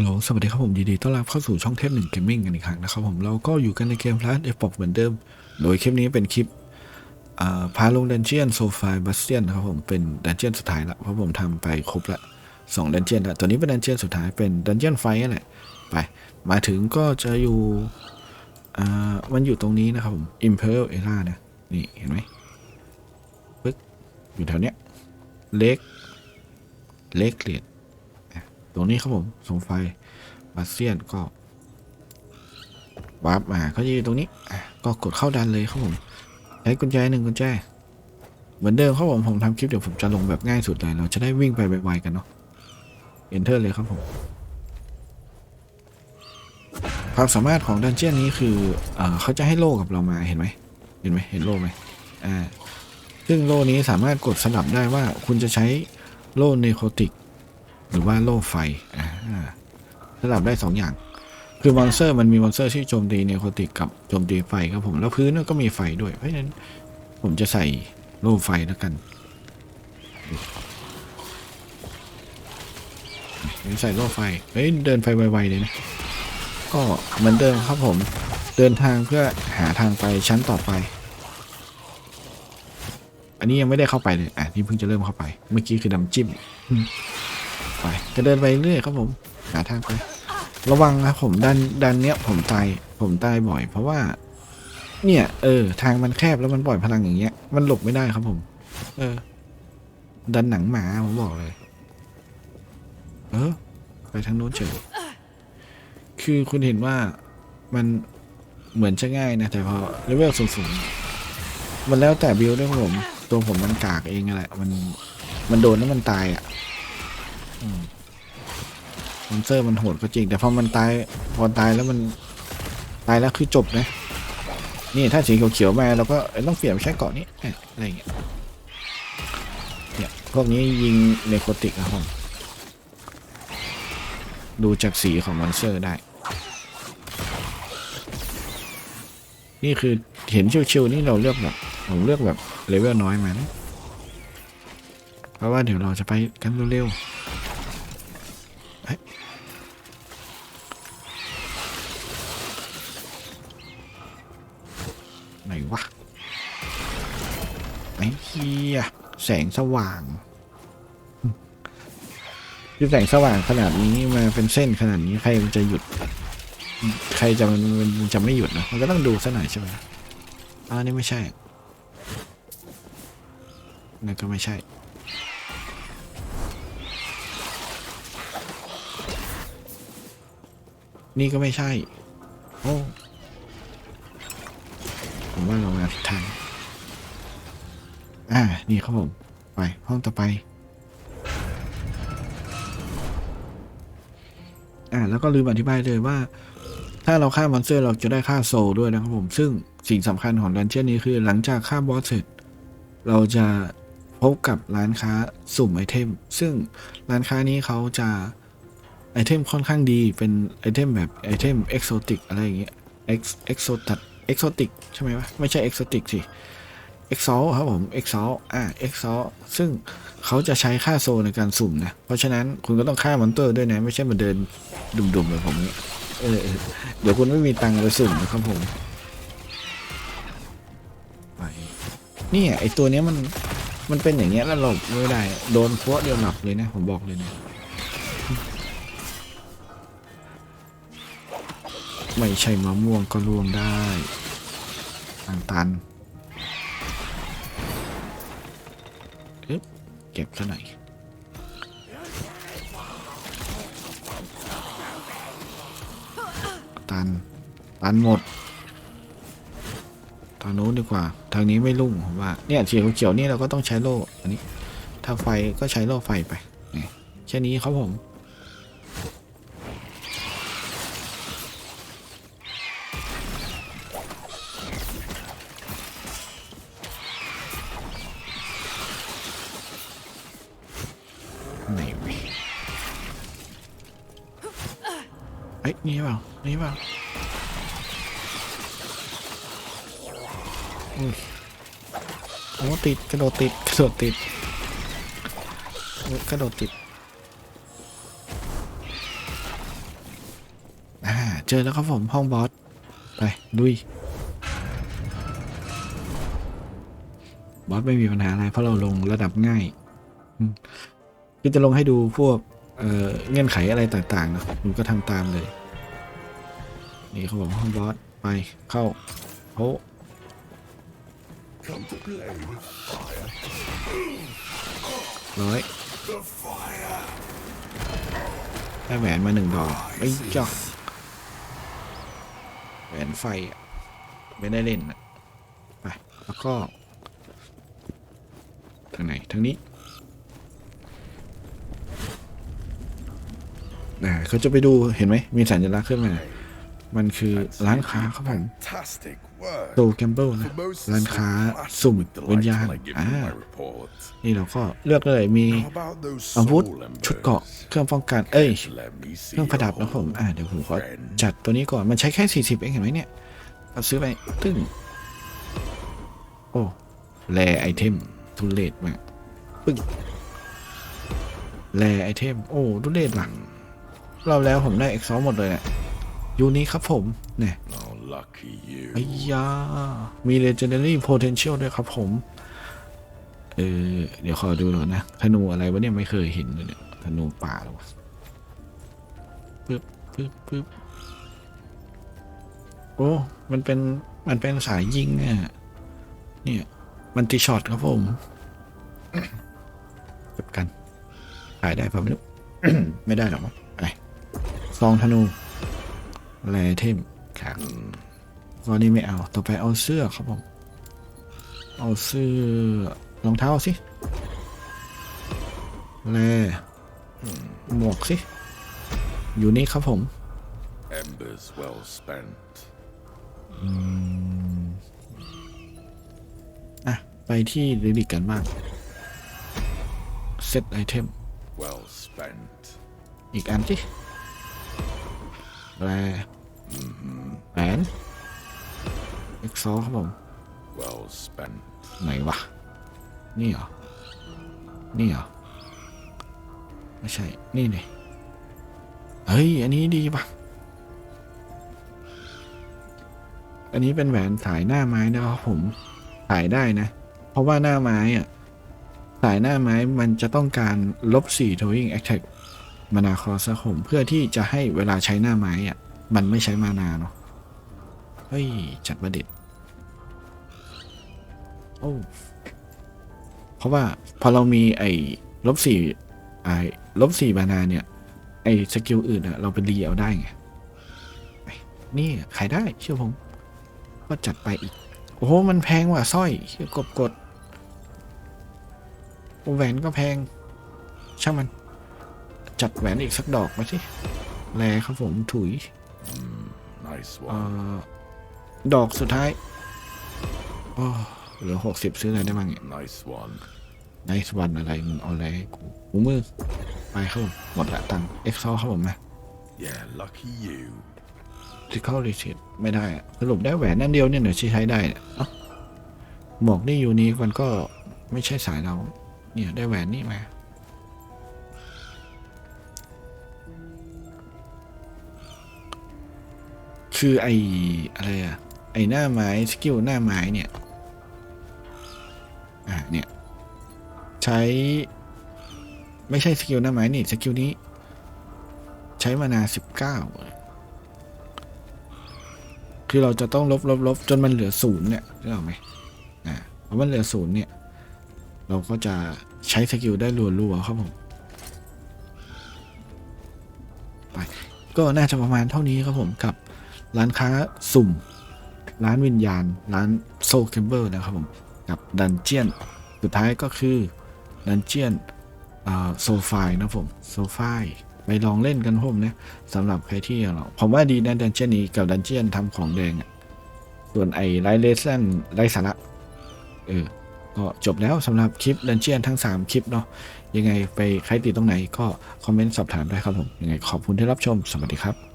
ฮัลโหลสวัสดีครับผมยินดีต้อนรับเข้าสู่ช่องเทพหนึ่งเกมมิ่งกันอีกครั้งนะครับผมเราก็อยู่กันในเกมร้านเอฟบอกเหมือนเดิม โดยคลิปนี้เป็นคลิปพาลงดันเจียนโซฟาบัสเตียนนะครับผมเป็นดันเจียนสุดท้ายละเพราะผมทำไปครบละสองดันเจียนละตัวนี้เป็นดันเจียนสุดท้ายเป็นดันเจียนไฟนั่นแหละไปมาถึงก็จะอยู่มันอยู่ตรงนี้นะครับผม Imperial Era นะนี่เห็นไหมปึ๊กอยู่แถวเนี้ยเล็กเล็กเหรียญต รงนี้ครับผมสงไฟบาเซียนก็วาร์ปมาเขาจะอยู่ตรงนี้ก็กดเข้าดันเลยครับผมใช้กุญแจหนึ่งกุญแจเหมือนเดิมครับผมผมทำคลิปเดี๋ยวผมจะลงแบบง่ายสุดเลยเราจะได้วิ่งไปไวๆกันเนาะ enter เลยครับผม ความสามารถของดันเจี้ยนนี้คือเอเขาจะให้โล่กับเรามาเห็นไหมเห็นไหมเห็นโล่ไหมอ่าซึ่งโล่นี้สามารถกดสลับได้ว่าคุณจะใช้โล่เนโคติก หรือว่าโล่ไฟอ่าสลับได้สองอย่าง คือมอนสเตอร์มันมีมอนสเตอร์ที่โจมตีเนโคติกกับโจมตีไฟครับผม แล้วพื้นก็มีไฟด้วย เพราะฉะนั้นผมจะใส่โล่ไฟแล้วกันใส่โล่ไฟ เฮ้ยเดินไฟไวๆเลยนะ ก็เหมือนเดิมครับผม เดินทางเพื่อหาทางไปชั้นต่อไป อันนี้ยังไม่ได้เข้าไปเลย อะนี่เพิ่งจะเริ่มเข้าไป เมื่อกี้คือดำจิ้ม ไปจะเดินไปเรื่อยครับผมหาทางไป ระวังครับผมดันดันเนี้ยผมตายผมตายบ่อย เพราะว่า เนี่ย เออ ทางมันแคบแล้วมันปล่อยพลังอย่างเงี้ย มันหลบไม่ได้ครับผม เออ ดันหนังหมาผมบอกเลย เออ ไปทางโน้นเฉยคือคุณเห็นว่ามันเหมือนจะง่ายนะ แต่พอเลเวลสูงๆมันแล้วแต่บิลด้วยครับผม ตัวผมมันกากเองนั่นแหละ มันมันโดนแล้วมันตายอะ มอนสเตอร์มันโหดก็จริง แต่พอมันตายพอตายแล้วมันตายแล้วคือจบนะ นี่ถ้าสีเขียวๆมาเราก็ต้องเปลี่ยนไปใช้เกาะนี้อะไรอย่างเงี้ยเนี่ยพวกนี้ยิงเนโคติกะครับผมดูจากสีของมอนสเตอร์ได้ นี่คือเห็นชิวๆนี่เราเลือกแบบผมเลือกแบบเลเวลน้อยมานะเพราะว่าเดี๋ยวเราจะไปกันเร็วๆ ไอ้เฮียแสงสว่างคือแสงสว่างขนาดนี้มาเป็นเส้นขนาดนี้ใครมันจะหยุด ใครจะมันมันจะไม่หยุดนะมันก็ต้องดูซะหน่อยใช่ไหมอ่านี่ไม่ใช่นั่นก็ไม่ใช่นี่ก็ไม่ใช่ โอ้ ผมว่าเรามาผิดทาง อ่า นี่ครับผม ไป ห้องต่อไป อ่า แล้วก็ลืมอธิบายเลยว่า ถ้าเราฆ่ามอนสเตอร์เราจะได้ค่าโซลด้วยนะครับผม ซึ่งสิ่งสำคัญของดันเจี้ยนนี้คือ หลังจากฆ่าบอสเสร็จ เราจะพบกับร้านค้าสุ่มไอเทม ซึ่งร้านค้านี้เขาจะไอเทมค่อนข้างดีเป็นไอเทมแบบไอเทมเอกโซติกอะไรอย่างเงี้ยเอ็กโซตัดเอ็กโซติกใช่ไหมวะไม่ใช่เอ็กโซติกสิ เอ็กซอลครับผมเอ็กซอลอ่าเอ็กซอลซึ่งเขาจะใช้ค่าโซในการสุ่มนะ เพราะฉะนั้นคุณก็ต้องฆ่ามอนเตอร์ด้วยนะ ไม่ใช่มาเดินดุมๆแบบผมเนี่ยเออเดี๋ยวคุณไม่มีตังค์ไปสุ่มนะครับผมไปนี่ไอตัวเนี้ยมันมันเป็นอย่างเงี้ยแล้วหลบไม่ได้ โดนพวเดียวหลับเลยนะ ผมบอกเลยนะไม่ใช่มะม่วงก็ร่วงได้ทางตัน ก็บซะหน่อยตันตันหมด ทางโน้นดีกว่า ทางนี้ไม่รุ่งผมว่า เนี่ยสีเขียวนี่เราก็ต้องใช้โล่ อันนี้ ถ้าไฟก็ใช้โล่ไฟไปแค่นี้ครับผม เอ้ย นี่เปล่า นี่เปล่าโอ้ติด กระโดดติด กระโดดติด กระโดดติดเจอแล้วครับผม ห้องบอส ไปลุย บอสไม่มีปัญหาอะไร เพราะเราลงระดับง่ายอืมคือจะลงให้ดูพวกเอ่อเงื่อนไขอะไรต่างๆนะคุณก็ทำตามเลย นี่เขาบอกห้องบอสไปเข้าโอ้ร้อยได้แหวนมาหนึ่งดอกไอ้จ้าแหวนไฟไม่ได้เล่นอะไปแล้วก็ทางไหนทางนี้อ่เขาจะไปดูเห็นไหมมีสัญลักษณ์ขึ้นมา มันคือร้านค้าครับผม Fantastic work. โตแกมเบิลนะ For most ร้านค้า flash สุ่ม with delight วิญญาณ when I give อ่า you my report. นี่เราก็เลือกเลยมี How about those อาวุธ soul ชุดเกราะ embers? เครื่องป้องกันเอ้ย Let me เค see รื่องประดับ your นะผม home, อ่าเดี๋ยวผมขอ friend. จัดตัวนี้ก่อนมันใช้แค่ 40 เองเห็นไหมเนี่ยเราซื้อไปตึ้งโอ้แรไอเทมทุเลศมากปึ้งแรไอเทมโอ้ทุเลศหลังเราแล้วผมได้เอ็กซ์หมดเลยเนี่ ยยูนี้ครับผมเนี่ย Oh, lucky you. ไอ้ยา มี legendary potential ด้วยครับผม เออ เดี๋ยวขอดูหน่อยนะ ธนูอะไรวะเนี่ยไม่เคยเห็นเลยเนี่ย ธนูป่าหรอวะปึ๊บปึ๊บปึ๊บโอ้ มันเป็น มันเป็นสายยิงเนี่ย เนี่ย มันติช็อตครับผมเก็บกัน ขายได้ปะไม่รู้ไม่ได้หรอกมั้งไปซองธนู แรเทมครับก็นี่ไม่เอา ต่อไปเอาเสื้อครับผม เอาเสื้อรองเท้าสิแลหมวกสิ อยู่นี่ครับผม Embers well spent. อะ ไปที่ลิลิกกันบ้าง เซตไอเทม Well spent. อีกอันสิแล แหวนเอ็กซอครับผม Well spent. ไหนวะ นี่เหรอ นี่เหรอ ไม่ใช่ นี่นี่เฮ้ย อันนี้ดีปะอันนี้เป็นแหวนสายหน้าไม้นะครับผมสายได้นะ เพราะว่าหน้าไม้อะสายหน้าไม้มันจะต้องการลบสี่ towing attack มานาคอสผมเพื่อที่จะให้เวลาใช้หน้าไม้อะ มันไม่ใช้มานาเนาะ เฮ้ย จัดประเด็ดโอ้เพราะว่าพอเรามีไอ้ลบสี่ไอ้ลบสี่บานาเนี่ย ไอ้สกิลอื่นอะเราไปรีเอาได้ไงไอ้นี่ขายได้เชื่อผม ก็จัดไปอีก โอ้โห มันแพงว่ะสร้อยเชื่อกดกดโอ้แหวนก็แพง ช่างมัน จัดแหวนอีกสักดอกมาสิแลครับผมถุย Nice เอ่ one. อดอกสุดท้ายโอ้เหลือหกสิบซื้ออะไรได้บ้างเนี่ย Nice one. ไนท์วันอะไรมึงเอาอะไรให้กูหูมือไปครับผมหมดละตังค์เอ็กซ์ซอครับผมนะ Yeah, lucky you. ทิคอลรีเชตไม่ได้อะสรุปได้แหวนนั่นเดียวเนี่ยเดี๋ยวที่ใช้ได้เนี่ยเอ้าหมวกนี่ยูนี้มันก็ไม่ใช่สายเรา เนี่ยได้แหวนนี่มา คือไออะไรอะไอหน้าไม้สกิลหน้าไม้เนี่ยอ่าเนี่ยใช้ ไม่ใช่สกิลหน้าไม้นี่สกิลนี้ ใช้มานาสิบเก้าคือเราจะต้องลบลบลบจนมันเหลือศูนย์เนี่ยได้หรอไหมอ่าพอมันเหลือศูนย์เนี่ย เราก็จะใช้สกิลได้รัวๆครับผมไปก็น่าจะประมาณเท่านี้ครับผมกับ ร้านค้าสุ่ม ร้านวิญญาณ ร้านโซเคมเบอร์นะครับผม กับดันเจียน สุดท้ายก็คือดันเจียนโซฟายนะผมโซฟายไปลองเล่นกันผมนะสำหรับใครที่เราผมว่าดีนะดันเจียนนี้กับดันเจียนทำของแดงอะส่วนไอ้ไรเลสันไรสาระเออก็จบแล้วสำหรับคลิปดันเจียนทั้ง 3 คลิปเนาะยังไงไปใครติดตรงไหนก็คอมเมนต์สอบถามได้ครับผมยังไงขอบคุณที่รับชม สวัสดีครับ